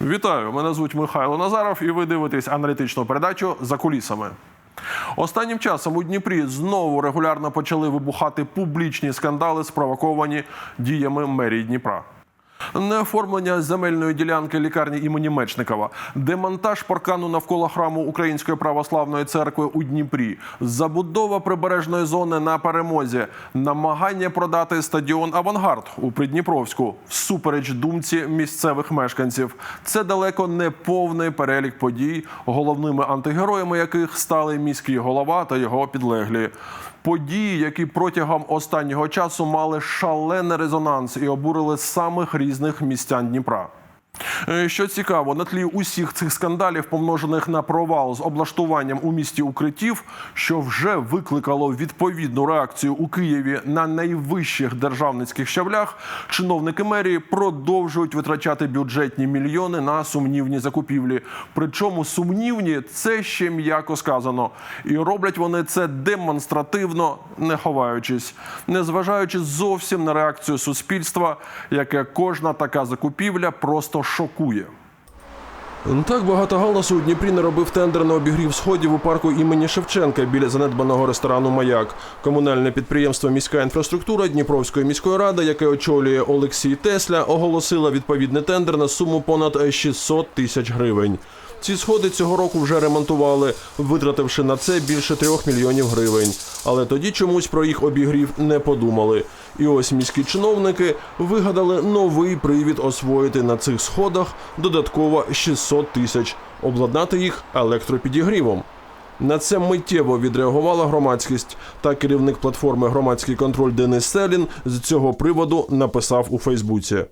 Вітаю! Мене звуть Михайло Назаров, і ви дивитесь аналітичну передачу за кулісами. Останнім часом у Дніпрі знову регулярно почали вибухати публічні скандали, спровоковані діями мерії Дніпра. Неоформлення земельної ділянки лікарні імені Мечникова, демонтаж паркану навколо храму Української православної церкви у Дніпрі, забудова прибережної зони на перемозі, намагання продати стадіон Авангард у Придніпровську всупереч думці місцевих мешканців. Це далеко не повний перелік подій, головними антигероями яких стали міський голова та його підлеглі. Події, які протягом останнього часу мали шалений резонанс і обурили самих різних містян Дніпра. Е, Що цікаво, на тлі усіх цих скандалів, помножених на провал з облаштуванням у місті укриттів, що вже викликало відповідну реакцію у Києві на найвищих державницьких щаблях, чиновники мерії продовжують витрачати бюджетні мільйони на сумнівні закупівлі. Причому сумнівні це ще м'яко сказано, і роблять вони це демонстративно, не ховаючись, незважаючи зовсім на реакцію суспільства, яке кожна така закупівля просто шокує. Так багато галасу у Дніпрі не робив тендер на обігрів сходів у парку імені Шевченка біля занедбаного ресторану Маяк. Комунальне підприємство Міська інфраструктура Дніпровської міської ради, яке очолює Олексій Тесля, оголосило відповідний тендер на суму понад 600 тисяч гривень. Ці сходи цього року вже ремонтували, витративши на це більше трьох мільйонів гривень. Але тоді чомусь про їх обігрів не подумали. І ось міські чиновники вигадали новий привід освоїти на цих сходах додатково 600 тисяч, обладнати їх електропідігрівом. На це миттєво відреагувала громадськість. Та керівник платформи Громадський контроль Денис Селін з цього приводу написав у Фейсбуці.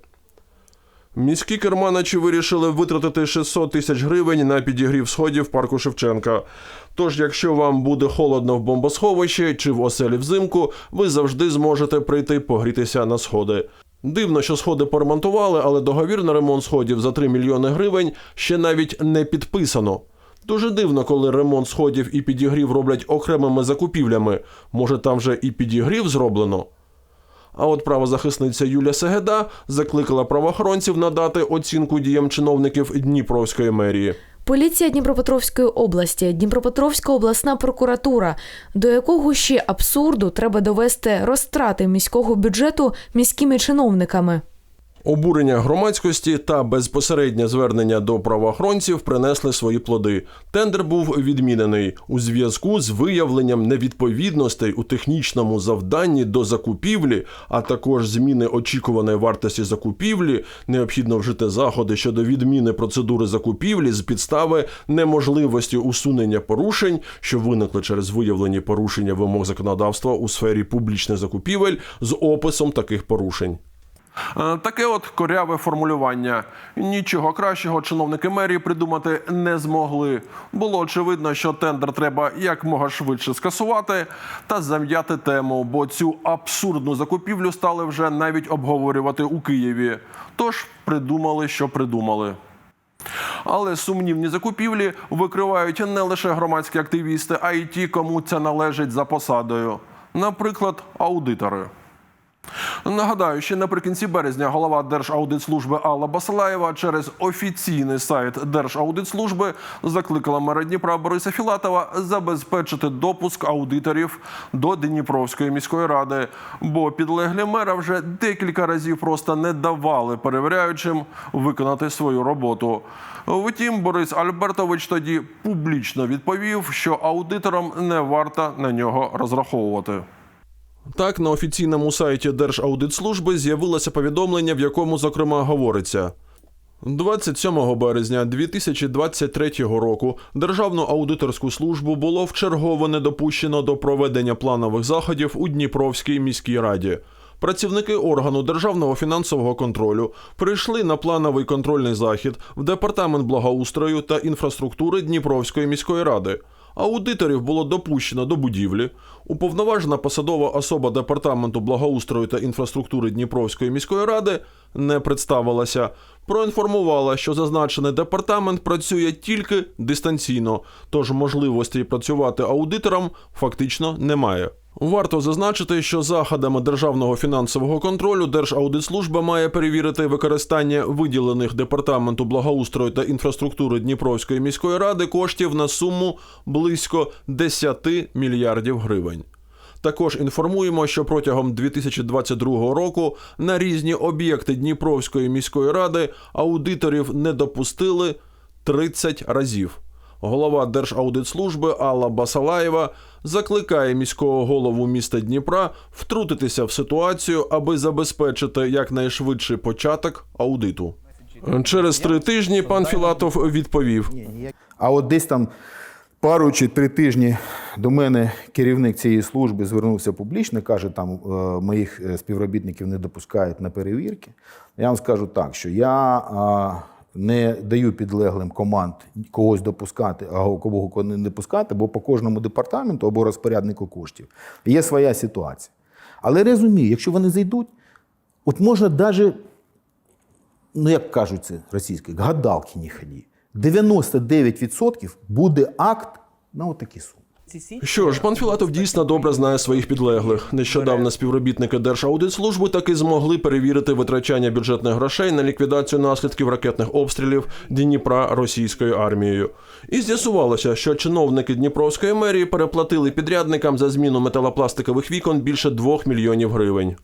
Міські керманичі вирішили витратити 600 тисяч гривень на підігрів сходів парку Шевченка. Тож, якщо вам буде холодно в бомбосховищі чи в оселі взимку, ви завжди зможете прийти погрітися на сходи. Дивно, що сходи поремонтували, але договір на ремонт сходів за 3 мільйони гривень ще навіть не підписано. Дуже дивно, коли ремонт сходів і підігрів роблять окремими закупівлями. Може, там вже і підігрів зроблено? А от правозахисниця Юля Сегеда закликала правоохоронців надати оцінку діям чиновників Дніпровської мерії. Поліція Дніпропетровської області, Дніпропетровська обласна прокуратура, до якого ще абсурду треба довести розтрати міського бюджету міськими чиновниками. Обурення громадськості та безпосереднє звернення до правоохоронців принесли свої плоди. Тендер був відмінений у зв'язку з виявленням невідповідностей у технічному завданні до закупівлі, а також зміни очікуваної вартості закупівлі. Необхідно вжити заходи щодо відміни процедури закупівлі з підстави неможливості усунення порушень, що виникли через виявлені порушення вимог законодавства у сфері публічних закупівель з описом таких порушень. Е, Таке от коряве формулювання. Нічого кращого чиновники мерії придумати не змогли. Було очевидно, що тендер треба якмога швидше скасувати та зам'яти тему, бо цю абсурдну закупівлю стали вже навіть обговорювати у Києві. Тож придумали, що придумали. Але сумнівні закупівлі викривають не лише громадські активісти, а й ті, кому це належить за посадою. Наприклад, аудитори. Нагадаю, ще наприкінці березня голова Держаудитслужби Алла Басалаєва через офіційний сайт Держаудитслужби закликала мера Дніпра Бориса Філатова забезпечити допуск аудиторів до Дніпровської міської ради, бо підлеглі мера вже декілька разів просто не давали перевіряючим виконати свою роботу. Втім, Борис Альбертович тоді публічно відповів, що аудиторам не варто на нього розраховувати. Так, на офіційному сайті Держаудитслужби з'явилося повідомлення, в якому, зокрема, говориться. 27 березня 2023 року Державну аудиторську службу було вчергово не допущено до проведення планових заходів у Дніпровській міській раді. Працівники органу державного фінансового контролю прийшли на плановий контрольний захід в департамент благоустрою та інфраструктури Дніпровської міської ради. Аудиторів було допущено до будівлі. Уповноважена посадова особа департаменту благоустрою та інфраструктури Дніпровської міської ради не представилася. Проінформувала, що зазначений департамент працює тільки дистанційно, тож можливості працювати аудитором фактично немає. Варто зазначити, що заходами державного фінансового контролю Держаудитслужба має перевірити використання виділених департаменту благоустрою та інфраструктури Дніпровської міської ради коштів на суму близько 10 мільярдів гривень. Також інформуємо, що протягом 2022 року на різні об'єкти Дніпровської міської ради аудиторів не допустили 30 разів. Голова Держаудитслужби Алла Басалаєва закликає міського голову міста Дніпра втрутитися в ситуацію, аби забезпечити якнайшвидший початок аудиту. Через три тижні пан Філатов відповів: А от десь там пару чи три тижні до мене керівник цієї служби звернувся публічно, каже, там е, моїх е, співробітників не допускають на перевірки. Я вам скажу так, що я не даю підлеглим команд когось допускати, а кого не допускати, бо по кожному департаменту або розпоряднику коштів є своя ситуація. Але розумію, якщо вони зайдуть, от можна навіть ну як кажуть це російською, гадалки не ході. 99% буде акт на отакі суми. Що ж, пан Філатов дійсно добре знає своїх підлеглих. Нещодавно співробітники Держаудитслужби таки змогли перевірити витрачання бюджетних грошей на ліквідацію наслідків ракетних обстрілів Дніпра російською армією. І з'ясувалося, що чиновники Дніпровської мерії переплатили підрядникам за зміну металопластикових вікон більше 2 мільйонів гривень.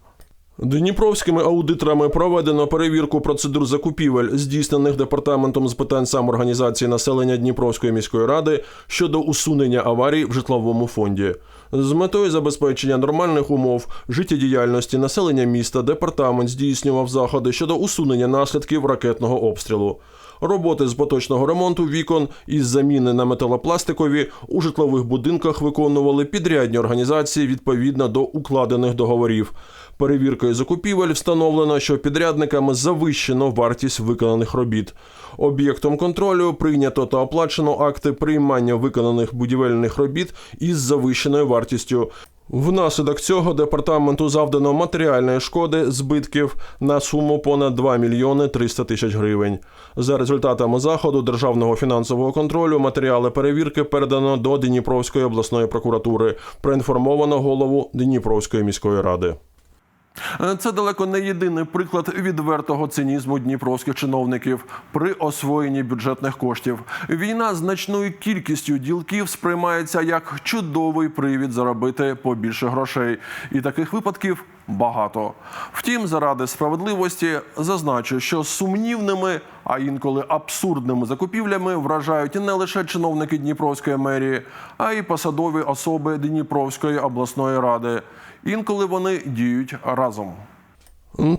Дніпровськими аудиторами проведено перевірку процедур закупівель, здійснених департаментом з питань самоорганізації населення Дніпровської міської ради щодо усунення аварій в житловому фонді. З метою забезпечення нормальних умов життєдіяльності населення міста департамент здійснював заходи щодо усунення наслідків ракетного обстрілу. Роботи з поточного ремонту вікон із заміни на металопластикові у житлових будинках виконували підрядні організації відповідно до укладених договорів. Перевіркою закупівель встановлено, що підрядниками завищено вартість виконаних робіт. Об'єктом контролю прийнято та оплачено акти приймання виконаних будівельних робіт із завищеною вартістю. Внаслідок цього департаменту завдано матеріальної шкоди збитків на суму понад 2 мільйони 300 тисяч гривень. За результатами заходу державного фінансового контролю матеріали перевірки передано до Дніпровської обласної прокуратури. Проінформовано голову Дніпровської міської ради. Це далеко не єдиний приклад відвертого цинізму дніпровських чиновників при освоєнні бюджетних коштів. Війна значною кількістю ділків сприймається як чудовий привід заробити побільше грошей, і таких випадків багато. Втім, заради справедливості зазначу, що сумнівними, а інколи абсурдними закупівлями вражають не лише чиновники Дніпровської мерії, а й посадові особи Дніпровської обласної ради. Інколи вони діють разом.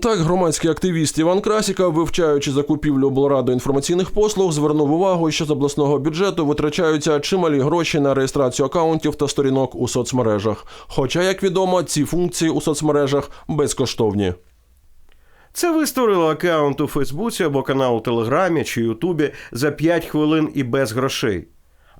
Так, громадський активіст Іван Красіка, вивчаючи закупівлю облради інформаційних послуг, звернув увагу, що з обласного бюджету витрачаються чималі гроші на реєстрацію акаунтів та сторінок у соцмережах. Хоча, як відомо, ці функції у соцмережах безкоштовні. Це ви створили аккаунт у Фейсбуці або канал у Телеграмі чи Ютубі за 5 хвилин і без грошей.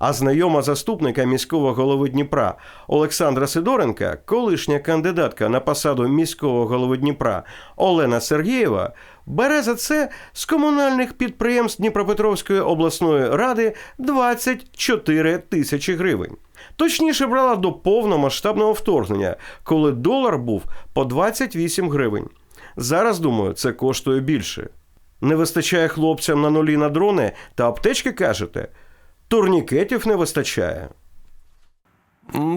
А знайома заступника міського голови Дніпра Олександра Сидоренка, колишня кандидатка на посаду міського голови Дніпра Олена Сергієва, бере за це з комунальних підприємств Дніпропетровської обласної ради 24 тисячі гривень. Точніше брала до повномасштабного вторгнення, коли долар був по 28 гривень. Зараз, думаю, це коштує більше. Не вистачає хлопцям на нулі на дрони та аптечки кажете? Турнікетів не вистачає.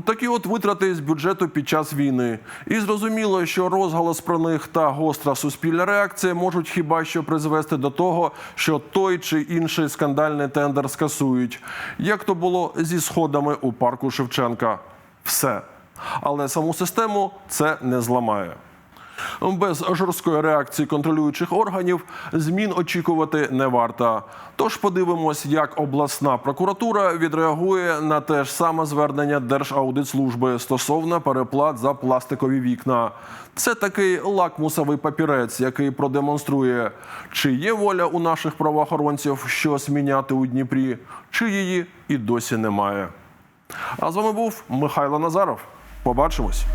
Такі от витрати з бюджету під час війни. І зрозуміло, що розголос про них та гостра суспільна реакція можуть хіба що призвести до того, що той чи інший скандальний тендер скасують, як то було зі сходами у парку Шевченка. Все. Але саму систему це не зламає. Без жорсткої реакції контролюючих органів змін очікувати не варто. Тож подивимось, як обласна прокуратура відреагує на те ж саме звернення Держаудитслужби стосовно переплат за пластикові вікна. Це такий лакмусовий папірець, який продемонструє, чи є воля у наших правоохоронців щось міняти у Дніпрі, чи її і досі немає. А з вами був Михайло Назаров. Побачимось.